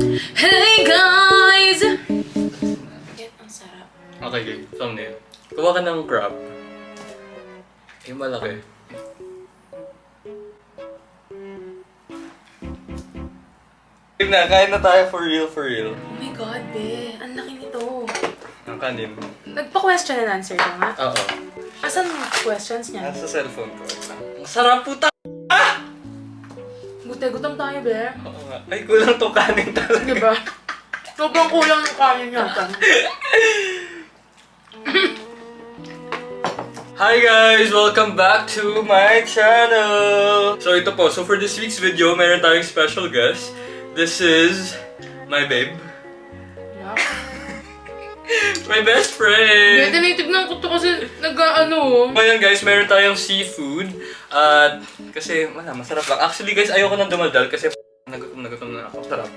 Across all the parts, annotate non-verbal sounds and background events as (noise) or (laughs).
Hey guys! Yan, ang sarap. Okay, game. Thumbnail. Kuha ka ng crab. Yung malaki. Game na, kain na tayo for real, for real. Oh my god, be. Ang laki nito. Ang kanin. Nagpa-question and answer ka nga. Oo. Asan yung questions niya? Nasa cellphone ko. Ang sarap puta! Buti, gutom tayo, be. Oo nga. Ay, kulang tong kanin talaga. Diba? Sobrang kulang ng kanin yata. Hi guys! Welcome back to my channel! So ito po, so for this week's video, meron tayong special guest. This is my babe. My best Be, friend! tinitignan ko to kasi nag-ano. Ngayon guys, meron tayong seafood. At kasi, wala, masarap lang. Actually guys, ayoko nang dumaldal kasi nagutom na gutom na ako. Sarap.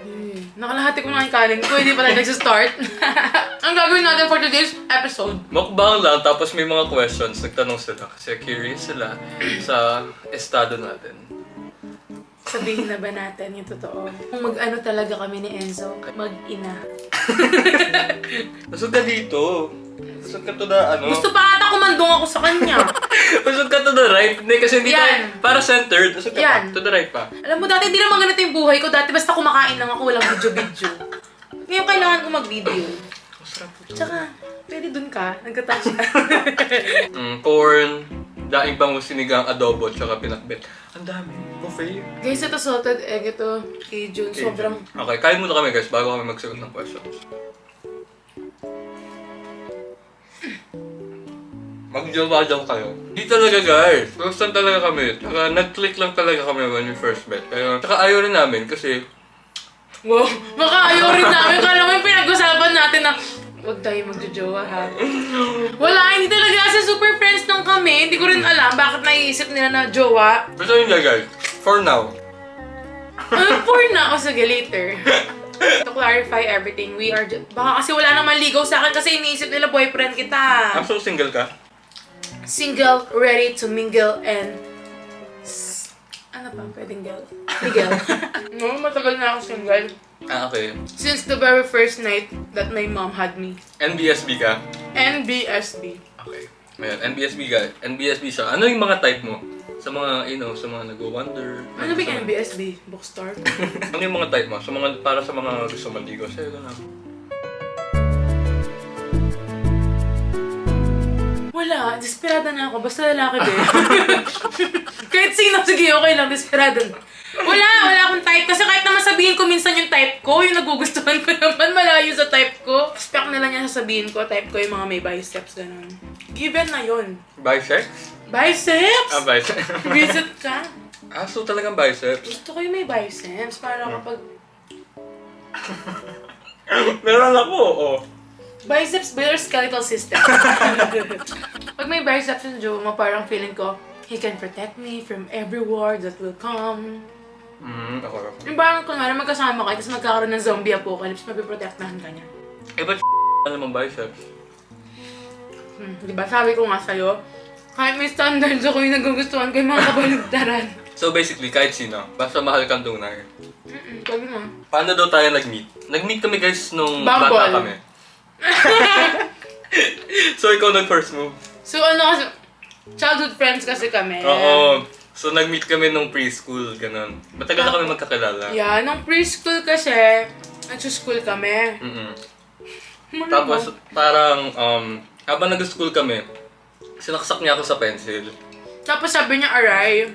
Eh, Nakalahati ko na yung kanin ko, hindi pa tayo (laughs) nagsistart. (laughs) Ang gagawin natin for today's episode. Mukbang lang, tapos may mga questions. Nagtanong sila kasi curious sila sa estado natin. Sabihin na ba natin yung totoo? Kung mag-ano talaga kami ni Enzo, mag-ina. (laughs) Busog ka dito. Busog ka to na ano. Gusto pa ata kumandong ako sa kanya. (laughs) Busog ka to the right. Hindi kasi hindi Yan. tayo para centered. Busog ka Yan. pa. To the right pa. Alam mo, dati hindi naman ganito yung buhay ko. Dati basta kumakain lang ako, walang video-video. Ngayon kailangan ko mag-video. Masarap po to. Tsaka, pwede dun ka. Nagka-touch ka. (laughs) Mm, corn, daing bangus sinigang, adobo, tsaka pinakbet. Ang dami. Buffet. Guys, ito salted egg. Ito, Cajun. Sobrang... Okay, kain muna kami guys bago kami magsagot ng questions. Mag-jowa-jow kayo. Hindi talaga guys. Gusto talaga kami. Tsaka nag-click lang talaga kami when we first met. Kaya, tsaka ayaw rin namin kasi Wow, baka ayaw rin namin. Kala mo yung pinag-usapan natin na huwag tayo magjojowa ha. Wala, hindi talaga kasi super friends lang kami. Hindi ko rin alam bakit naiisip nila na jowa. Basta yun lang guys. For now. Ano for na? O sige, later. (laughs) To clarify everything, we are ju- Baka kasi wala namang ligaw sa akin kasi iniisip nila boyfriend kita. I'm so single ka. Single, ready to mingle, and... s- Ano ba? Pwedeng girl? Miguel. (laughs) no, matagal na ako single. Ah, okay. Since the very first night that my mom had me. NBSB ka? NBSB. Okay. Ayan, NBSB ka. NBSB siya. Ano yung mga type mo? Sa mga, you know, sa mga nag-wonder. Ano ba yung NBSB? Bookstore? (laughs) ano yung mga type mo? Sa mga, para sa mga gusto maligo. Sa'yo na. Wala. Desperada na ako. Basta lalaki ba (laughs) Kahit sino, sige, okay lang. Desperada na. Wala, wala akong type. Kasi kahit naman sabihin ko minsan yung type ko, yung nagugustuhan ko (laughs) naman, malayo sa type ko. Spec nila niya sasabihin ko, type ko yung mga may biceps, ganun. Given na yun. Biceps? Biceps? Ah, biceps. (laughs) Visit ka. ah, so talagang biceps. Gusto ko yung may biceps para kapag (laughs) Meron ako, oo. Biceps builder skeletal system. Pag may biceps yung Joe mo, parang feeling ko, he can protect me from every war that will come. Mm, ako, ako. Yung parang kung ano, magkasama kayo, tapos magkakaroon ng zombie apocalypse, mapiprotektahan ka niya. Eh, ba't mong biceps? Hmm, di ba? Sabi ko nga sa'yo, kahit may standards ako yung nagugustuhan ko yung mga kabaligtaran. (laughs) So basically, kahit sino, basta mahal kang tunay. Mm-mm, sabi mo. Paano daw tayo nag-meet? Nag-meet kami guys nung Bumble. bata kami. (laughs) so ikaw nag-first move? So ano kasi, childhood friends kasi kami. Oo. So nag-meet kami nung preschool, ganun. Matagal na kami magkakilala. Yeah, nung preschool kasi, nag-school kami. Mm-mm. Ano Tapos parang um, habang nag-school kami, sinaksak niya ako sa pencil. Tapos sabi niya, aray.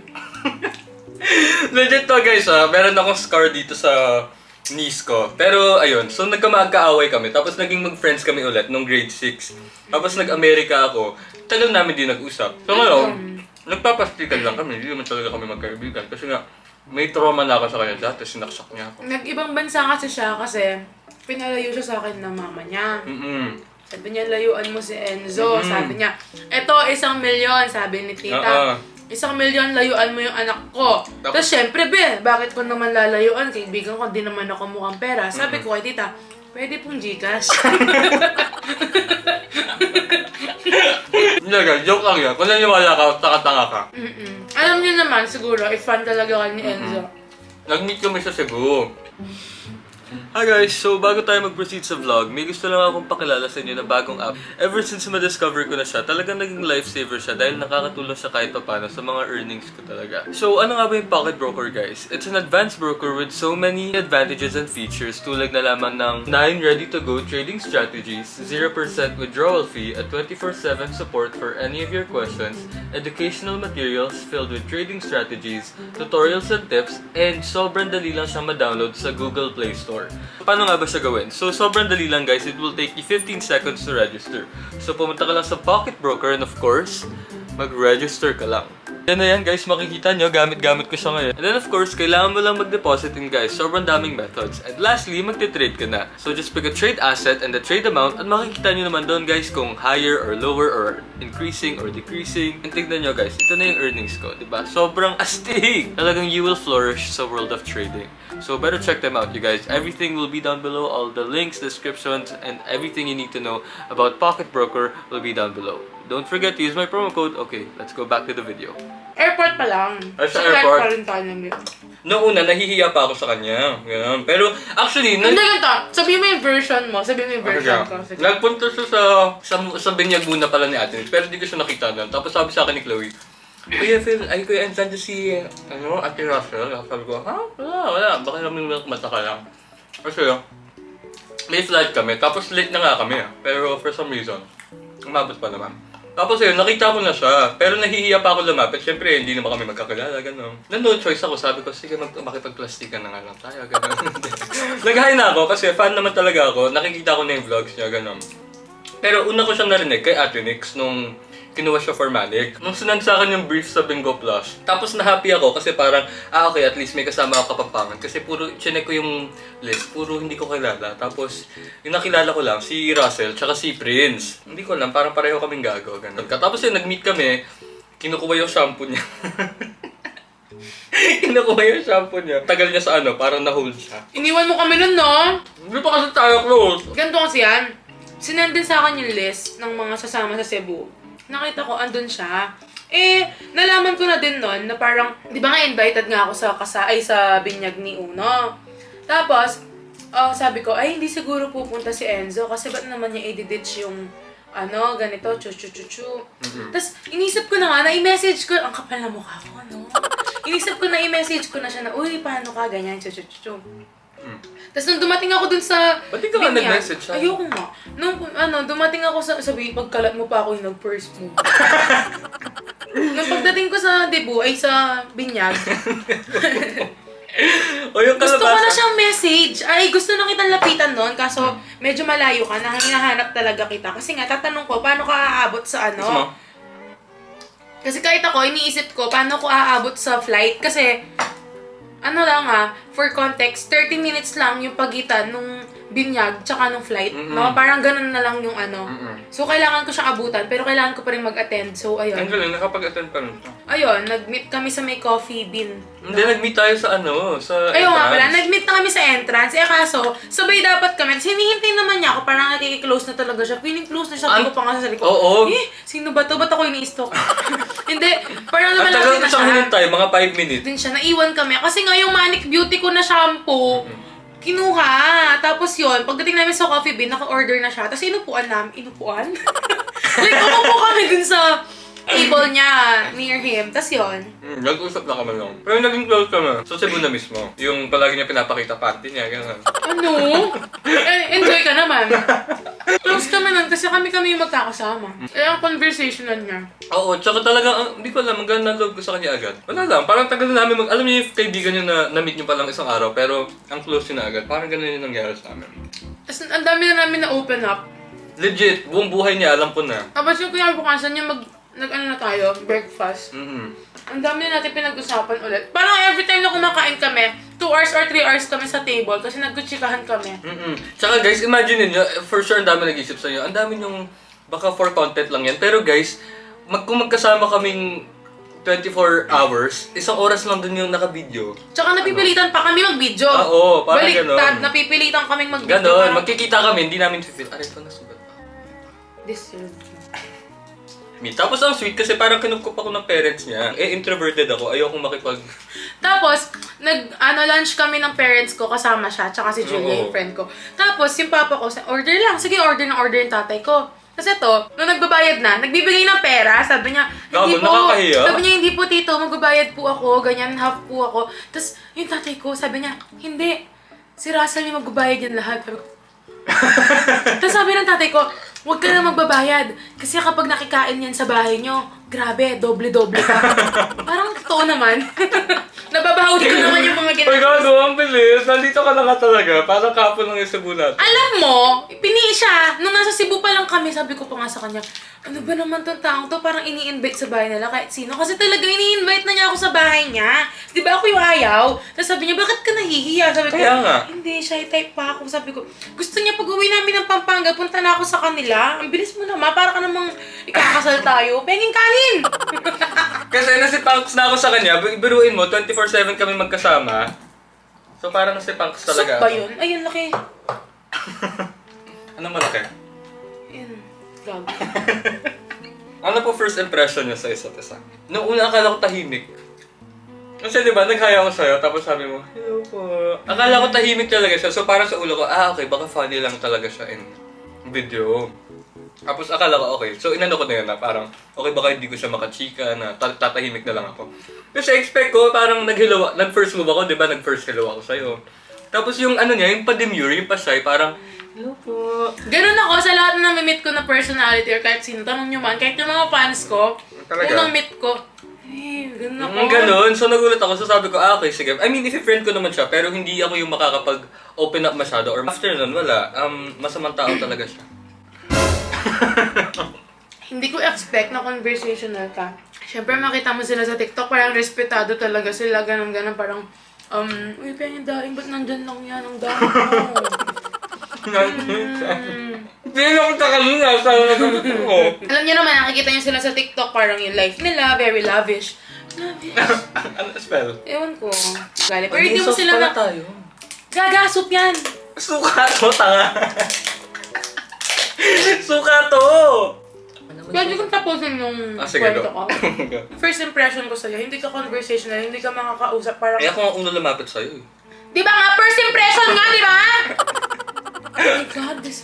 (laughs) Legit to guys ah, meron akong scar dito sa knees ko. Pero ayun, so nagkamagkaaway kami. Tapos naging mag-friends kami ulit nung grade 6. Tapos nag-Amerika ako. Tagal namin din nag-usap. So ngayon, nagpapastikan lang kami. Hindi naman talaga kami magkaibigan. Kasi nga, may trauma na ako sa kanya dati. Sinaksak niya ako. Nag-ibang bansa kasi siya kasi pinalayo siya sa akin ng mama niya. Mm-mm. Sabi niya, layuan mo si Enzo. Mm. Sabi niya, eto, isang milyon, sabi ni tita. Oo. Isang milyon, layuan mo yung anak ko. Tapos- Tapos, syempre, be, bakit ko naman lalayuan? Kaibigan ko, di naman ako mukhang pera. Sabi ko kay tita, pwede pong Gcash. (laughs) Hindi guys, joke lang yan. Kung naniwala ka, taka-tanga ka. Mm-mm. Alam niyo naman, siguro, if fan talaga kayo ni Enzo. Nag-meet kami sa Cebu. Hi guys! So, bago tayo mag-proceed sa vlog, may gusto lang akong pakilala sa inyo na bagong app. Ever since ma-discover ko na siya, talagang naging lifesaver siya dahil nakakatulong siya kahit paano sa mga earnings ko talaga. So, ano nga ba yung Pocket Broker guys? It's an advanced broker with so many advantages and features tulad na lamang ng 9 ready-to-go trading strategies, 0% withdrawal fee, at 24-7 support for any of your questions, educational materials filled with trading strategies, tutorials and tips, and sobrang dali lang siyang ma-download sa Google Play Store. Paano nga ba siya gawin? So, sobrang dali lang guys. It will take you 15 seconds to register. So, pumunta ka lang sa Pocket Broker and of course, mag-register ka lang. Yan na yan guys, makikita nyo, gamit-gamit ko siya ngayon. And then of course, kailangan mo lang mag-deposit in guys. Sobrang daming methods. And lastly, magte-trade ka na. So just pick a trade asset and the trade amount at makikita nyo naman doon guys kung higher or lower or increasing or decreasing. And tignan nyo guys, ito na yung earnings ko, di ba? Sobrang (laughs) astig! Talagang you will flourish sa world of trading. So better check them out you guys. Everything will be down below. All the links, descriptions, and everything you need to know about Pocket Broker will be down below. Don't forget to use my promo code. Okay, let's go back to the video. Airport pa lang. Ah, sa airport? pa rin tayo ng Noong una, nahihiya pa ako sa kanya. Ganun. Pero, actually, Hindi ganito. Sabihin mo yung version mo. Sabihin mo yung version ko. Sige. Nagpunta siya sa, sa, sa binyag muna pala ni Ate Nix, pero di ko siya nakita nun. Tapos sabi sa akin ni Chloe, Kuya Phil, ay kuya, andyan dyan si, ano, Ate Russell. Sabi ko, ha? Wala, wala. Baka namin mata ka lang. Kasi, may flight kami. Tapos late na nga kami. ah. Pero for some reason, umabot pa naman. Tapos yun, nakita ko na siya. Pero nahihiya pa ako lumapit. Siyempre, hindi naman kami magkakilala, gano'n. Na no choice ako. Sabi ko, sige, mag makipagplastikan na nga lang tayo, gano'n. (laughs) Nag-hi na ako kasi fan naman talaga ako. Nakikita ko na yung vlogs niya, gano'n. Pero una ko siyang narinig kay Ate Nix nung kinuha siya for Malik. Nung sinand sa akin yung brief sa Bingo Plus, tapos na-happy ako kasi parang, ah okay, at least may kasama ako kapampangan. Kasi puro, chinek ko yung list, puro hindi ko kilala. Tapos, yung nakilala ko lang, si Russell, tsaka si Prince. Hindi ko alam, parang pareho kaming gago. Ganun. Tapos yun, nag-meet kami, kinukuha yung shampoo niya. (laughs) kinukuha yung shampoo niya. Tagal niya sa ano, parang na-hold siya. Iniwan mo kami nun, no? Hindi pa kasi tayo close. Ganito kasi yan. Sinend din sa akin yung list ng mga sasama sa Cebu. Nakita ko, andun siya. Eh, nalaman ko na din nun na parang, di ba nga invited nga ako sa kasa, ay sa binyag ni Uno. Tapos, ah, sabi ko, ay hindi siguro pupunta si Enzo kasi ba't naman niya i-ditch yung ano, ganito, chu chu chu chu. Tapos, inisip ko na nga, na-i-message ko, ang kapal na mukha ko, ano? Inisip ko na i-message ko na siya na, uy, paano ka, ganyan, chu chu chu chu. Tapos nung dumating ako dun sa... Ba't di ka nga binyag, nag-message siya? Ayoko nga. Nung ano, dumating ako sa... Sabi, pagkalat mo pa ako yung nag-first mo. (laughs) nung pagdating ko sa debut, ay sa binyag, O yung gusto ko na kalabasa. siyang message. Ay, gusto na kitang lapitan nun. Kaso, medyo malayo ka na. Hinahanap talaga kita. Kasi nga, tatanong ko, paano ka aabot sa Gusto mo? ano? Kasi kahit ako, iniisip ko, paano ko aabot sa flight? Kasi, ano lang ah, for context, 30 minutes lang yung pagitan nung binyag tsaka nung flight. Mm-mm. No? Parang ganun na lang yung ano. Mm-mm. So, kailangan ko siyang abutan, pero kailangan ko pa rin mag-attend. So, Ang ayun. galing, nakapag-attend pa rin siya. Ayun, nag-meet kami sa may coffee bean. Hindi, nag-meet tayo sa ano, sa Ayun nga pala, entrance. nag-meet na kami sa entrance. Eh kaso, sabay dapat kami. Tapos hinihintay naman niya ako, parang nakikiclose na talaga siya. Feeling close na siya, An- ko pa nga sa likod. Oo. Eh, sino ba to? Ba't ako ini-stalk? (laughs) Hindi, parang At naman tagal na ko siyang siya. hinintay, mga 5 minutes. Din siya, naiwan kami. Kasi nga yung Manic Beauty ko na shampoo, kinuha. Tapos yun, pagdating namin sa coffee bean, naka-order na siya. Tapos inupuan namin, inupuan? (laughs) like, umupo kami dun sa table niya, near him. Tapos yun, Hmm, nag-usap na kami lang. Pero naging close kami. Sa Cebu na mismo. Yung palagi niya pinapakita panty niya, gano'n. ano? Eh, enjoy ka naman. Close kami nun kasi kami kami yung magkakasama. Eh, ang conversational niya. Oo, tsaka talaga, ang- hindi ko alam, ang ganda ng loob ko sa kanya agad. Wala lang, parang tagal na namin mag... Alam niyo yung kaibigan niyo na na-meet niyo pa lang isang araw, pero ang close niyo na agad. Parang ganun yung nangyari sa amin. Tapos ang dami na namin na open up. Legit, buong buhay niya, alam ko na. Tapos yung kinabukasan niya mag, nag ano na tayo, breakfast. Mm-mm. Ang dami na natin pinag-usapan ulit. Parang every time na kumakain kami, 2 hours or 3 hours kami sa table kasi nagkutsikahan kami. Mm-mm. Tsaka guys, imagine niyo, for sure ang dami nag-isip sa inyo. Ang dami yung baka for content lang yan. Pero guys, mag, kung magkasama kaming 24 hours, isang oras lang dun yung naka-video. Tsaka napipilitan pa kami mag-video. Ah, oo, parang Baliktad, ganon. napipilitan kaming mag-video. Ganon, Parang, magkikita kami, hindi namin feel, aray, ito nasugat pa. Deserve. Tapos ang sweet kasi parang kinukup ako ng parents niya. Eh, introverted ako. Ayoko makipag... Tapos, nag, ano, lunch kami ng parents ko, kasama siya, tsaka si Julia, Oo. yung friend ko. Tapos, yung papa ko, sa- order lang, sige, order na order yung tatay ko. Kasi to, nung nagbabayad na, nagbibigay ng pera, sabi niya, hindi Gago, po, nakakahiya. sabi niya, hindi po tito, magbabayad po ako, ganyan, half po ako. Tapos, yung tatay ko, sabi niya, hindi, si Russell yung magbabayad yan lahat. Sabi ko, (laughs) Tapos sabi ng tatay ko, huwag ka na magbabayad. Kasi kapag nakikain yan sa bahay nyo, grabe, doble-doble ka. (laughs) Parang totoo naman. (laughs) Nababawi ko naman yung mga ginagawa. gago, ang bilis. Nandito ka na nga talaga. Parang kapon lang yung sabulat. Alam mo, pini siya. Nung nasa Cebu pa lang kami, sabi ko pa nga sa kanya, ano ba naman tong taong to? Parang ini-invite sa bahay nila kahit sino. Kasi talaga ini-invite na niya ako sa bahay niya. Di ba ako yung ayaw? Tapos sabi niya, bakit ka nahihiya? Sabi ko, Kaya nga. hindi, shy type pa ako. Sabi ko, gusto niya pag uwi namin ng Pampanga, punta na ako sa kanila. Ang bilis mo naman, para ka namang ikakasal tayo. Penging kanin! (laughs) Kasi nasipunks na ako sa kanya. bi- Biruin mo, 24-7 kami magkasama. So parang nasipunks Sup talaga ba ako. yun? Ayun, laki. (laughs) Ano malaki? Ayun, gago. (laughs) Ano po first impression niya sa isa't isa? Noong una akala ko tahimik. Kasi di ba, naghaya ako sa'yo, tapos sabi mo, hello po. Akala ko tahimik talaga siya. So parang sa ulo ko, ah okay, baka funny lang talaga siya in video. Tapos akala ko, okay. So inano ko na yun na parang, okay, baka hindi ko siya makachika, na ta- tatahimik na lang ako. Kasi expect ko, parang nag-hello, nag-first move ako, di ba? Nag-first hello ako sa'yo. Tapos yung ano niya, yung pa-demure, yung pa-shy, parang, hello po. Ganun ako sa lahat na namimit ko na personality or kahit sino. Tanong nyo man, kahit yung mga fans ko, Talaga? unang meet ko, eh, ganun ako. Mm, ganun. So nagulat ako. So sabi ko, ah, okay, sige. I mean, if friend ko naman siya, pero hindi ako yung makakapag-open up masyado. Or after nun, wala. Um, masamang tao talaga siya. (laughs) Hindi ko expect na conversational ka. Siyempre, makita mo sila sa TikTok, parang respetado talaga sila, ganun ganun parang, um, uy, pengen daing, ba't nandyan lang yan ang dami mo? (laughs) Mm. Hindi na ako kanina. Sa ko. Alam niyo naman, nakikita niyo sila sa TikTok, parang yung life nila, very lavish. Lavish. ano spell? Ewan ko. Gali. Pero hindi mo sila na... tayo. Gagasop yan! Suka to, tanga. (laughs) Suka to! Pwede kong tapusin yung Ah, sige, kwento go. ko. (laughs) First impression ko sa'yo, hindi ka conversational, hindi ka makakausap, parang... Eh, ako nga unang lumapit sa'yo eh. Di ba nga, first impression nga, di ba? (laughs) oh my God, this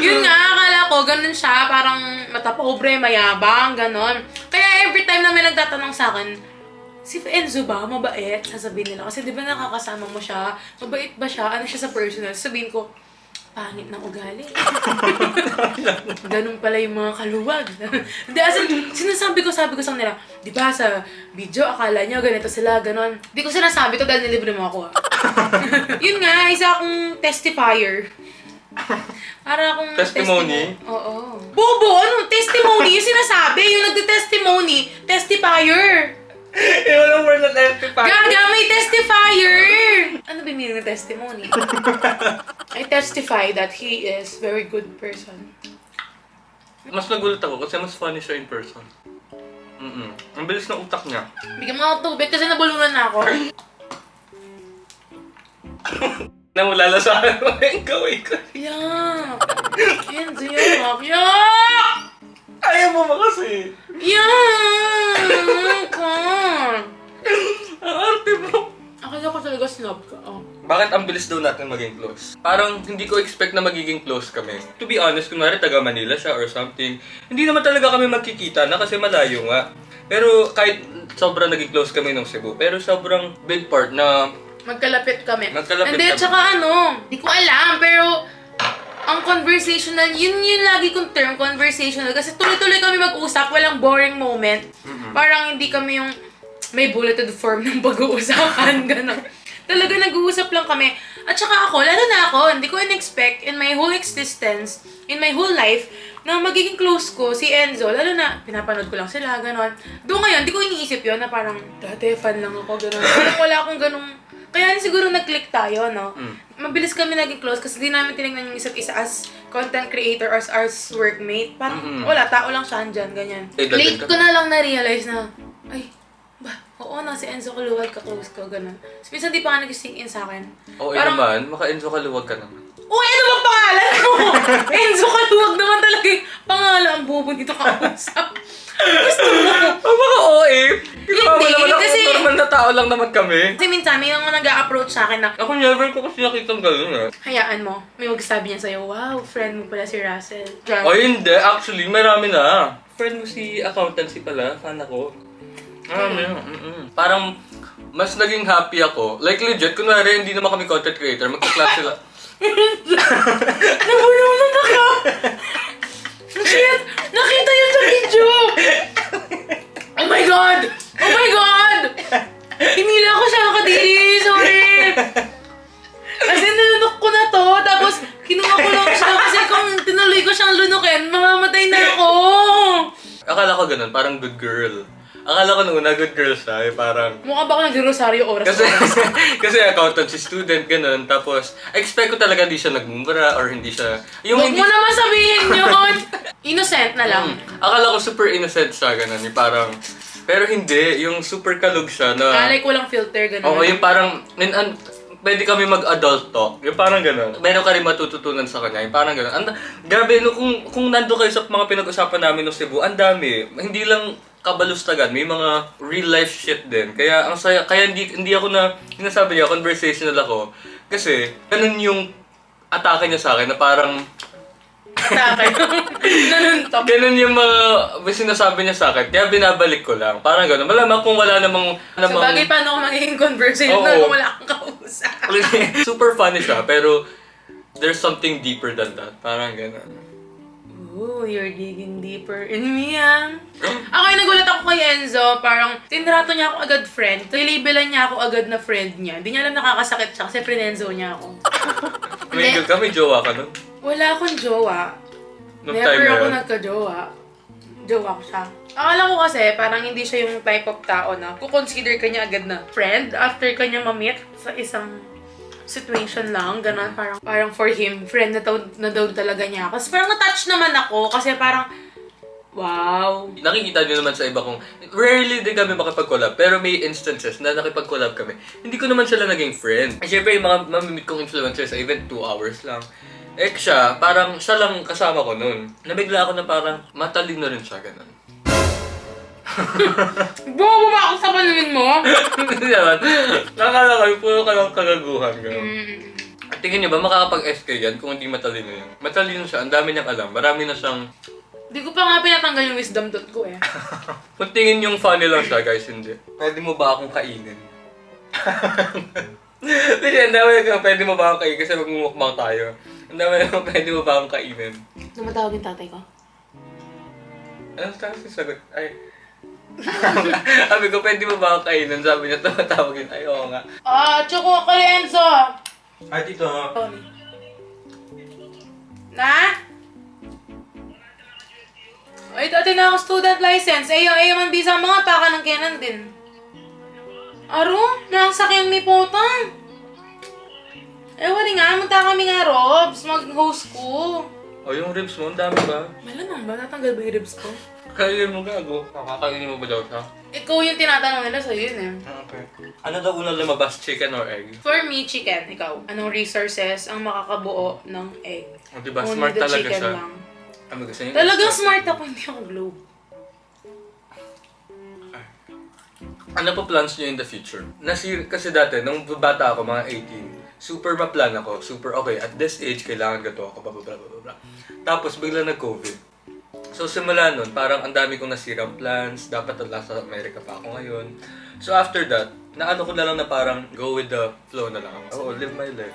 Yun nga, akala ko, ganun siya, parang matapobre, mayabang, ganon. Kaya every time na may nagtatanong sa akin, si Enzo ba, mabait? Sasabihin nila. Kasi di ba nakakasama mo siya? Mabait ba siya? Ano siya sa personal? Sabihin ko, pangit ng ugali. (laughs) Ganun pala yung mga kaluwag. (laughs) Hindi, as in, sinasabi ko, sabi ko sa kanila, di ba sa video, akala nyo ganito sila, ganon. Di ko sinasabi to dahil nilibre mo ako. ah. (laughs) Yun nga, isa akong testifier. Para akong Testimony? testimo- Oo. Bobo, ano? Testimony? Yung sinasabi, yung nagte-testimony, testifier. Eh, walang word na testify. Gaga, may testifier! Ano ba yung meaning ng testimony? (laughs) I testify that he is very good person. Mas nagulat ako kasi mas funny siya in person. Mm-mm. Ang bilis ng utak niya. Bigyan mo ako tubig kasi nabulunan na ako. (laughs) Namulala sa akin yung gawin ko. Yak! Enzo, yak! Yak! Ayaw mo ba kasi? Ano ka? Ang arte mo. Akala ko talaga snob ka. Oh. Bakit ang bilis daw natin maging close? Parang hindi ko expect na magiging close kami. To be honest, kunwari taga Manila siya or something, hindi naman talaga kami magkikita na kasi malayo nga. Pero kahit sobrang naging close kami nung Cebu, pero sobrang big part na Magkalapit kami. Magkalapit Hindi, kami. tsaka ano, di ko alam, pero ang conversational, yun yung lagi kong term, conversational. Kasi tuloy-tuloy kami mag-usap, walang boring moment. Parang hindi kami yung may bulleted form ng pag-uusapan, (laughs) gano'n. Talaga nag-uusap lang kami. At saka ako, lalo na ako, hindi ko in-expect in my whole existence, in my whole life, na magiging close ko si Enzo. Lalo na, pinapanood ko lang sila, gano'n. Doon ngayon, di ko iniisip yon na parang, dati fan lang ako, gano'n. Parang wala akong ganong kaya siguro nag-click tayo, no? Mm. Mabilis kami naging close kasi di namin tinignan yung isa't isa as content creator or as, as workmate. Parang Mm-mm. wala, tao lang siya andyan, ganyan. Eh, Late ka- ko na lang na-realize na, ay, Ba, oo na, si Enzo Kaluwag ka-close ko, ganun. So, minsan di pa nga nag-sing in sa akin. Oo Parang- naman, maka-enzo ka luwag ka naman. Uy, ano bang pangalan ko? (laughs) Enzo Kaluwag naman talaga yung pangalan. Ang bobo nito kausap. (laughs) Gusto mo? Oh, baka OA. Hindi, naman ako, kasi- normal na tao lang naman kami. Kasi minsan, may mga nag-a-approach sa akin na, Ako never ko kasi nakita ganun eh. hayaan mo, may magsasabi niya sa'yo, wow, friend mo pala si Russell. Diyan. Oh, hindi. Actually, marami na. Friend mo si accountancy pala. Fan ako. Marami na. mm-mm. Parang, mas naging happy ako. Like legit, kunwari hindi naman kami content creator, magka-class sila. Nabulunan ako! Shit! Nakita yun sa video! (laughs) Oh my God! Oh my God! Hinila ko siya kadiri! Sorry! Kasi nilunok ko na to, tapos kinuha ko lang siya kasi kung tinuloy ko siyang lunukin, mamamatay na ako! Akala ko ganun, parang good girl. Akala ko nung una, good girl siya. Eh, parang, Mukha ba ako nag-rosaryo oras? kasi, (laughs) kasi accountancy student, ganun. Tapos, expect ko talaga hindi siya nagmumura or hindi siya... Huwag hindi, mo naman sabihin yun! (laughs) Innocent na lang. Hmm. Akala ko super innocent siya, ganun. Yung parang, pero hindi, yung super kalug siya na... Alay ko lang filter, gano'n. Oo, yung parang, in, an, pwede kami mag-adult talk. Yung parang gano'n. Meron ka rin matututunan sa kanya. Yung parang gano'n. And, grabe, no, kung, kung nando kayo sa mga pinag-usapan namin no Cebu, ang dami. Hindi lang kabalustagan, may mga real life shit din. Kaya ang saya, kaya hindi, hindi ako na, sinasabi niya, conversational ako. Kasi, ganun yung atake niya sa akin na parang, Takay. (laughs) Nanuntok. ganun yung mga sinasabi niya sa akin. Kaya binabalik ko lang. Parang gano'n. Malamang kung wala namang, namang bagay, paano ako magiging conversation Oo. na kung wala akong kausap? (laughs) Super funny siya, pero there's something deeper than that. Parang gano'n. Ooh, you're digging deeper in me, ah. Ako yung nagulat ako kay Enzo, parang tinrato niya ako agad friend. Nilabelan niya ako agad na friend niya. Hindi niya alam nakakasakit siya kasi friend-enzo niya ako. (laughs) May, ka, may jowa ka nun? Wala akong jowa. Nung time Never na ako yun? nagka-jowa. Jowa ko siya. Akala ko kasi parang hindi siya yung type of tao na kukonsider ka niya agad na friend after ka niya ma-meet sa isang situation lang, ganun, parang, parang for him, friend na daw, na daw talaga niya. Kasi parang na-touch naman ako, kasi parang, wow. Nakikita niyo naman sa iba kong, rarely din kami makipag-collab, pero may instances na nakipag-collab kami. Hindi ko naman sila naging friend. Eh, yung mga mamimit kong influencers sa event, 2 hours lang. Eh siya, parang siya lang kasama ko nun. Nabigla ako na parang matalino rin siya, ganun. (laughs) Bobo ba ako sa paningin mo? Hindi naman. Nakakala ko, puro ka lang kagaguhan, ganun. Mm. At tingin niyo ba makakapag-SK yan kung hindi matalino yan? Matalino siya, ang dami niyang alam. Marami na siyang... Di ko pa nga pinatanggal yung wisdom dot ko eh. (laughs) Kung tingin yung funny lang siya, guys, hindi. Pwede mo ba akong kainin? (laughs) Hindi, ang dami ka, pwede mo ba akong kainin kasi magmumukbang tayo. Ang dami naman, pwede mo ba akong kainin? Namatawag yung tatay ko. Ano yung sagot? Ay. Sabi ko, pwede mo ba akong kainin? Sabi niya, tumatawag yun. Ay, oo nga. Ah, Choco kay Enzo! Ay, tito. Na? Ay, dati na ako student license. Yung ayaw man visa mga taka ng kenan din. Aro? Nakasakyan may potang. Eh, wali nga. Munta kami nga, Robs. Mag-host ko. O, yung ribs mo, ang dami ba? Malamang ba? Natanggal ba yung ribs ko? Kainin mo gago. Nakakainin mo ba daw siya? Ikaw yung tinatanong nila sa'yo yun eh. Okay. Ano daw una lumabas, chicken or egg? For me, chicken. Ikaw. Anong resources ang makakabuo ng egg? O, diba? Only Smart the talaga chicken siya. lang. Ano gusto niya? Talagang smart ako, hindi ako globe. Ano pa plans niyo in the future? Nasir kasi dati, nung bata ako, mga 18, super ma-plan ako. Super, okay, at this age, kailangan gato ako, blah, blah, blah, blah, blah. Tapos, bigla nag-COVID. So, simula nun, parang ang dami kong nasirang plans. Dapat nasa Amerika pa ako ngayon. So, after that, naano ko na lang na parang go with the flow na lang. Oo, live my life.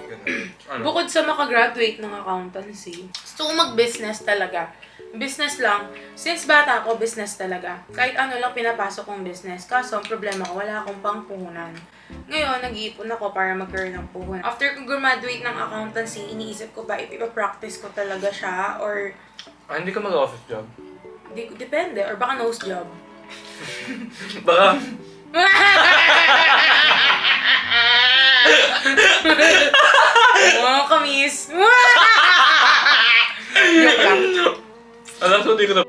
Ano? Bukod sa makagraduate ng accountancy, gusto ko mag-business talaga. Business lang. Since bata ako, business talaga. Kahit ano lang pinapasok kong business. Kaso, ang problema ko, wala akong pangpuhunan. Ngayon, nag-iipon ako para magkaroon ng puhunan. After ko graduate ng accountancy, iniisip ko ba, ipapractice ko talaga siya? Or, Ah, hindi ka mag-office job. di, depende. Or baka nose job. (laughs) Baka, oh, kamis. (laughs) Joke lang. alam ko, hindi ko na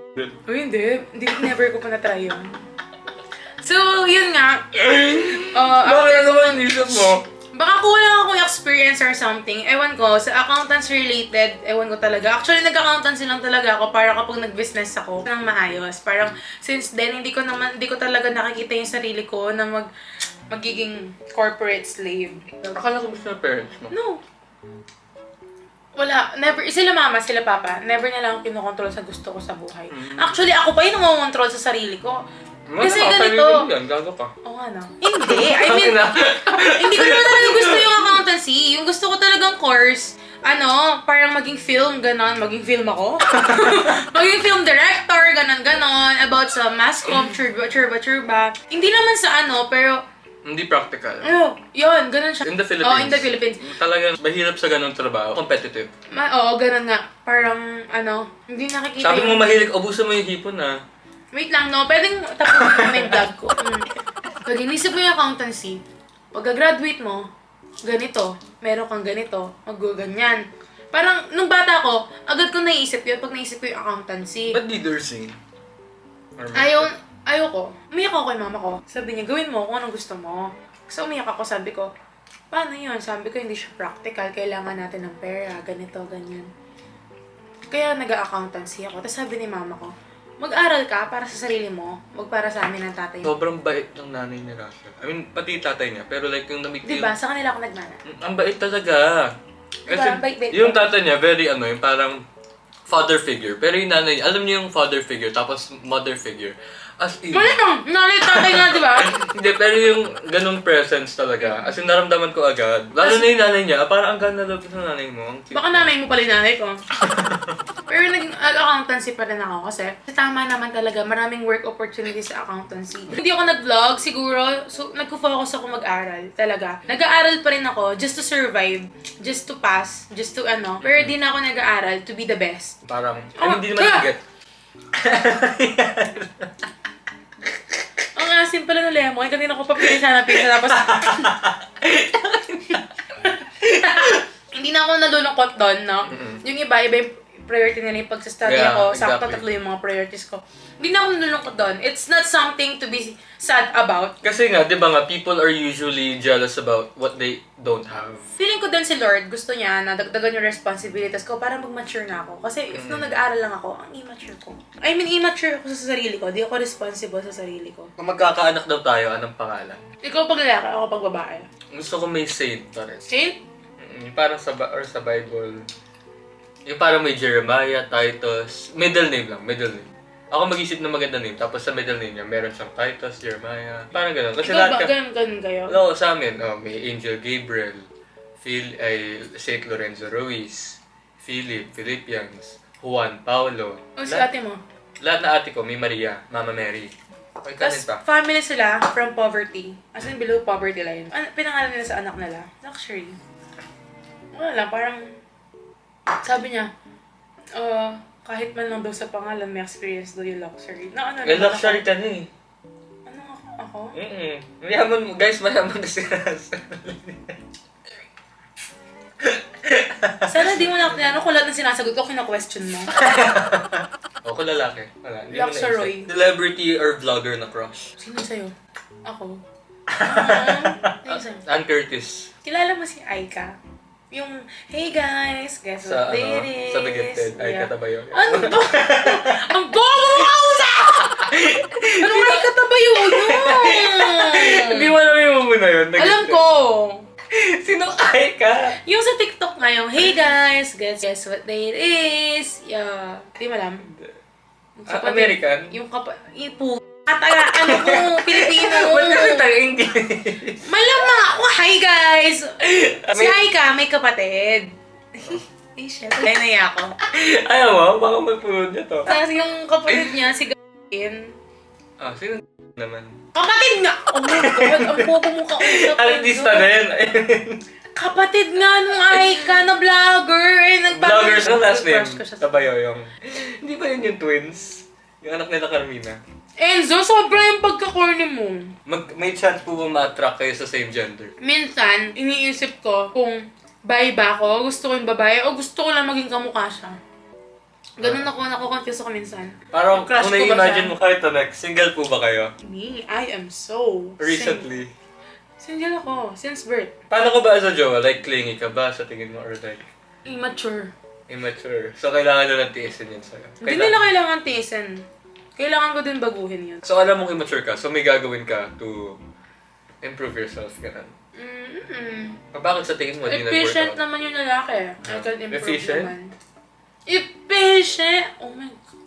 Uy, hindi. Hindi, never ko pa na-try yun. So, yun nga. Uh, Bakit ano ba yung isip mo? Baka kulang akong experience or something. Ewan ko, sa accountants related, ewan ko talaga. Actually, nag-accountancy lang talaga ako para kapag nag-business ako nang maayos. Parang, since then, hindi ko naman, hindi ko talaga nakikita yung sarili ko na mag, magiging corporate slave. Akala ko gusto ng parents mo. No. Wala. Never. Sila mama, sila papa. Never nila ako kinokontrol sa gusto ko sa buhay. Actually, ako pa yung nangongontrol sa sarili ko. Kasi ganito. Yan, gago ka. Oo nga no. Hindi. I (laughs) mean, hindi ko naman talaga gusto yung gusto ko talagang course, ano, parang maging film, ganon. Maging film ako. (laughs) maging film director, ganon, ganon. About sa mass com, churba, churba, churba. Hindi naman sa ano, pero, Hindi practical. ano, yun, ganon siya. In the Philippines. Oh, in the Philippines. Talagang mahirap sa ganong trabaho. Competitive. Ma oo, ganun nga. Parang, ano, hindi nakikita Sabi mo yung- mahilig, ubusan mo yung hipon ah. Wait lang, no? Pwedeng namin yung vlog ko. Mm. Pag inisip mo yung accountancy, pagka-graduate mo, ganito, meron kang ganito, mag-ganyan. Parang, nung bata ko, agad ko naisip yun pag naisip ko yung accountancy. Ba't nursing? Or Ayaw, ayaw ko. Umiyak ako kay mama ko. Sabi niya, gawin mo kung anong gusto mo. So, umiyak ako, sabi ko, paano yun? Sabi ko, hindi siya practical. Kailangan natin ng pera, ganito, ganyan. Kaya nag-accountancy ako. Tapos sabi ni mama ko, mag-aral ka para sa sarili mo, wag para sa amin ng tatay mo. Sobrang bait ng nanay ni Rachel. I mean, pati tatay niya. Pero like yung namit Diba? Sa kanila ako nagmana. Mm, Ang bait talaga. Diba? Ang bait-bait yung ko. tatay niya, very ano, yung parang father figure. Pero yung nanay, alam niyo yung father figure, tapos mother figure. As in, Mali lang! Nanay tatay nga, di ba? (laughs) hindi, pero yung ganung presence talaga. As in, naramdaman ko agad. Lalo na yung nanay niya, parang ang ganda loob sa nanay mo. Ang cute. Baka nanay mo pala yung nanay ko. (laughs) Pero naging accountancy pa rin ako kasi tama naman talaga, maraming work opportunities sa accountancy. Hindi ako nag-vlog, siguro, so nagko-focus ako mag-aral, talaga. Nag-aaral pa rin ako just to survive, just to pass, just to ano. Pero di na ako nag-aaral to be the best. Parang, Oh, hindi naman kaya- get. Ang asim pala ng lemon, kanina ko pa pinisa na pinisa tapos... (laughs) (laughs) Hindi na ako nalulungkot doon, no? Yung iba, iba yung priority nila yung pagsastudy Yeah, ako. Sakto exactly. tatlo yung mga priorities ko. Hindi na ako nalulungkot doon. It's not something to be sad about. Kasi nga, di ba nga, people are usually jealous about what they don't have. Feeling ko din si Lord, gusto niya na dagdagan yung responsibilities ko para mag-mature na ako. Kasi if nung nag-aaral lang ako, ang immature ko. I mean, immature ako sa sarili ko. Di ako responsible sa sarili ko. Kung magkakaanak daw tayo, anong pangalan? Ikaw pag lalaki, ako pag babae. Gusto ko may saint pa rin. Saint? Mm, parang sa, Ba- or sa Bible. Yung parang may Jeremiah, Titus. Middle name lang, middle name. Ako mag-isip ng maganda name, tapos sa middle name niya, meron siyang Titus, Jeremiah. Parang gano'n. Kasi Ikaw ba? lahat ka... Ganun, ganun kayo? Oo, sa amin, oh, may Angel Gabriel, Phil, ay, St. Lorenzo Ruiz, Philip, Philippians, Juan, Paulo. O si ate mo? lahat na ate ko, may Maria, Mama Mary. Okay, Tapos, family sila from poverty. As in, below poverty line. Ano, pinangalan nila sa anak nila? Luxury. Wala lang, parang... Sabi niya, uh, kahit man lang daw sa pangalan, may experience daw yung luxury. Na ano Eh, naman luxury ka na eh. Ano ako? ako? Mm-mm. Mayaman mo, guys, mayaman na si Sana di mo na, ano kung lahat ng sinasagot ko, kina-question mo. (laughs) O, kung lalaki. Wala. Hindi mo Luxury. Celebrity or vlogger na crush. Sino sa'yo? Ako. (laughs) Ah, sa'yo? Ann Curtis. Kilala mo si Aika? Yung, hey guys, guess Sa, what day ano, it is? sa The Gifted. Ay, Yeah. katabayo. Ano ba? (laughs) Ang bobo mo kausa! (laughs) Ano nga yung katabayo Hindi yun? mo alam yung muna yun. Alam ko. (laughs) Sino ay ka? Yung sa TikTok nga yung, hey guys, guess, guess what day it is? Yeah. Di mo alam? Yung Ah, American? Yung kapa... Yung po... Taga, ano ko, Pilipino. Ba't kasi tayo English? Malamang ako, hi guys! Si May- Aika, may kapatid. (laughs) Eh, syempre, naiya ako. Ayaw mo? Baka magpunod niya to. Tapos yung kapatid niya, si Gavin. Ah, sino naman? Kapatid nga! Oh my God, ang bobo mo kausap. Artista Enzo. din. (laughs) Kapatid nga nung Aika na vlogger. Eh, nagpapag- Vloggers na last name. Crush ko siya. Tabayo yung... Hindi ba yun yung twins? Yung anak nila Carmina. Enzo, sobra yung pagka-corny mo. Mag, may chance po ba ma-attract kayo sa same gender? Minsan, iniisip ko kung bye ba ako, gusto ko yung babae, o gusto ko lang maging kamukha siya. Ganun ako, nako-confuse ako minsan. Parang Crush kung ko ba nai-imagine siya? mo kayo to next, single po ba kayo? Me, I am so... Recently. Sing- single ako, since birth. Paano ko ba as a jowa? Like, clingy ka ba sa tingin mo? Or like, Immature. immature? So, kailangan na ng tiisin yun sa'yo. Hindi nila kailangan tiisin. Kailangan ko din baguhin yun. So, alam mong immature ka, so may gagawin ka to improve yourself, ganun. Mm-mm. Pa- Bakit sa tingin mo di Efficient nag-workout? naman yung lalaki. I can improve Efficient? naman. Efficient? Oh my God.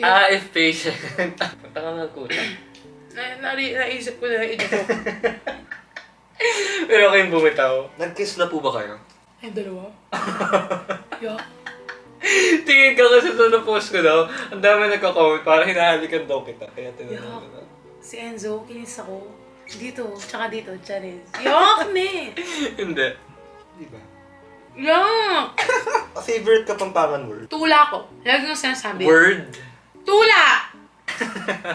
Ah, if patient. (laughs) Punta ka nga kuta. (clears throat) Na, nari, naisip ko na ito ko. (laughs) Pero kayong bumitaw. Nag-kiss na po ba kayo? Ay, dalawa? (laughs) yeah. (laughs) Tingin ka kasi ito na-post ko daw. Ang dami nagka-comment, parang hinahalikan daw kita. Kaya tinanong ko na. Si Enzo, kinis ako. Dito, tsaka dito, Charis. Yuck, ne! (laughs) Hindi. Di ba? Yuck! (laughs) favorite ka pampangan word? Tula ko. Lagi yung sinasabi. Word? Tula!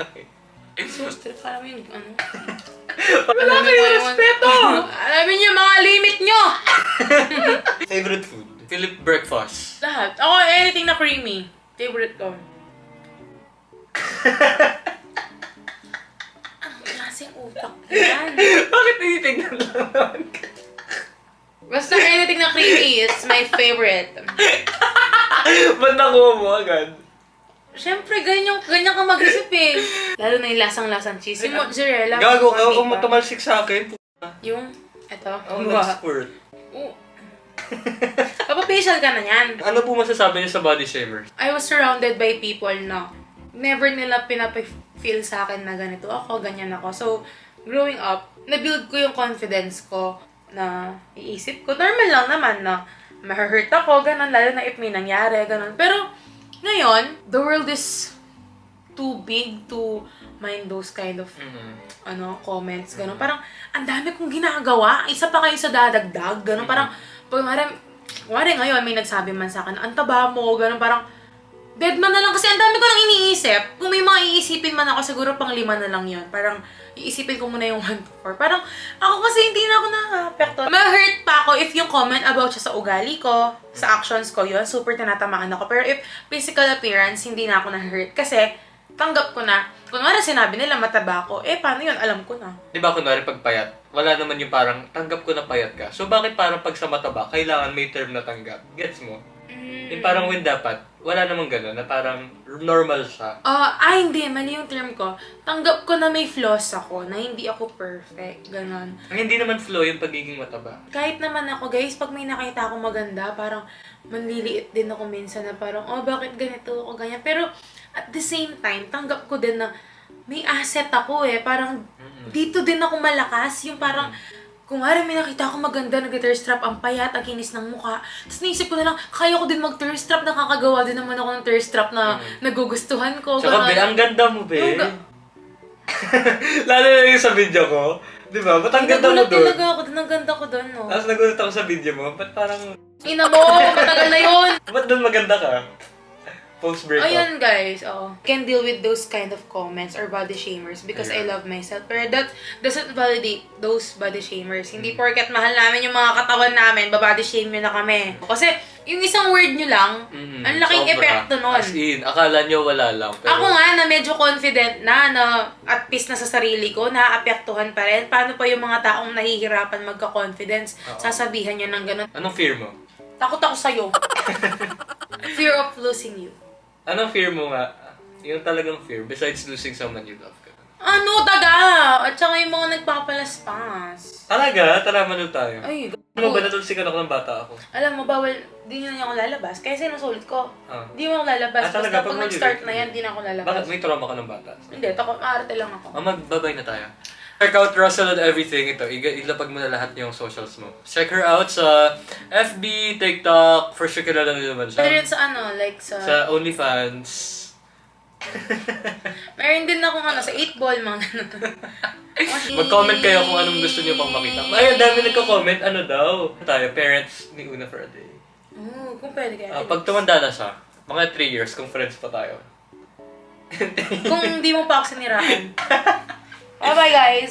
okay. So, strip ka namin yung ano. Wala kayong respeto! Alamin niyo mga limit niyo! Favorite food? Philip breakfast. Lahat. Ako, anything na creamy. Favorite ko. (laughs) Anong klaseng utak yan? Bakit tinitignan lang naman ka? Basta anything na creamy is my favorite. (laughs) Ba't nakuha mo agad? Siyempre, ganyan, ganyan ka mag-isip eh. Lalo na yung lasang-lasang cheese. Yung mozzarella. Gago ka, kung pa. tumalsik sa akin. Yung, eto. Wow. nag-squirt. Oo. (laughs) Papafacial ka na yan. Ano po masasabi niyo sa body shamers? I was surrounded by people na never nila pinapa-feel sa akin na ganito ako, ganyan ako. So, growing up, na-build ko yung confidence ko na iisip ko. Normal lang naman na ma-hurt ako, ganun, lalo na if may nangyari, ganun. Pero, ngayon, the world is too big to mind those kind of ano, comments, gano'n. Parang, ang dami kong ginagawa. Isa pa kayo sa dadagdag, gano'n. Parang, pag marami, kumari ngayon, may nagsabi man sa akin, ang taba mo, gano'n. Parang, dead man na lang. Kasi ang dami ko nang iniisip. Kung may mga iisipin man ako, siguro pang lima na lang yon Parang, iisipin ko muna yung 1 to 4. Parang, ako kasi hindi na ako nakapekto. Ma-hurt pa ako if yung comment about siya sa ugali ko, sa actions ko yon super tinatamaan ako. Pero if physical appearance, hindi na ako na-hurt. Kasi, tanggap ko na. Kung wala sinabi nila mataba ako, eh paano yun? Alam ko na. Di ba kunwari pag payat, wala naman yung parang tanggap ko na payat ka. So bakit parang pag sa mataba, kailangan may term na tanggap? Gets mo? Yung parang when dapat, wala namang gano'n, na parang normal siya. Ah, ah, hindi. Mali yung term ko. Tanggap ko na may flaws ako, na hindi ako perfect. Ganon. Ang hindi naman flow yung pagiging mataba. Kahit naman ako, guys, pag may nakita akong maganda, parang manliliit din ako minsan na parang, oh, bakit ganito ako, ganyan. Pero, at the same time, tanggap ko din na may asset ako eh. Parang, dito din ako malakas. Yung parang, kung nga may nakita ako maganda, nag-thirst trap, ang payat, ang kinis ng mukha. Tapos naisip ko na lang, kaya ko din mag-thirst trap, nakakagawa din naman ako ng thirst trap na nagugustuhan ko. Tsaka be, ang ganda mo be. Ga- (laughs) Lalo na yung sa video ko. Di ba? Ba't ang ganda mo Nagulat doon? talaga ako doon. Ang ganda ko doon, no? Tapos nagulat ako sa video mo. Ba't parang... Ina mo, matagal na yun. (laughs) Ba't doon maganda ka? Post-breakup. Ayun guys, oh. Can deal with those kind of comments or body shamers because I Yeah. love myself. Pero that doesn't validate those body shamers. Hindi porket mahal namin yung mga katawan namin, babody shame nyo na kami. Kasi yung isang word nyo lang, Mhm. ang laking Sobra. epekto nun. As in, akala nyo wala lang. Pero... Ako nga na medyo confident na, na at peace na sa sarili ko, naaapektuhan pa rin. Paano pa yung mga taong nahihirapan magka-confidence? Oo. Sasabihan nyo ng ganun. Anong fear mo? Takot ako sa'yo. (laughs) Fear of losing you. Anong fear mo nga? Yung talagang fear, besides losing someone you love ka. Ano, taga? At saka yung mga nagpapalaspas. Talaga? Tara, manood tayo. Ay, Ano ba gago. natulsikan ako ng bata ako? Alam mo, bawal, di na ako lalabas. Kaya sinusulit ko. Ah. Di mo ako lalabas. Ah, talaga? Basta pag Pag nag-start na yan, di na ako lalabas. Bakit may trauma ka ng bata? Hindi, tako, maarte lang ako. Ah, magbabay na tayo. Check out Russell and everything ito. Ilapag mo na lahat yung socials mo. Check her out sa FB, TikTok. For sure kilala nyo naman Pero siya. yun sa ano, like sa... Sa OnlyFans. (laughs) Meron din ako ano, sa 8-ball, mga ganun. (laughs) Mag-comment kayo kung anong gusto niyo pang makita. Ay, ang dami nagko-comment. Ano daw? Tayo, parents ni Una for a day. Oo, kung pwede kaya. Ah, pag tumanda na siya, mga 3 years, kung friends pa tayo. kung hindi mo pa ako siniraan. (laughs) Bye-bye, guys!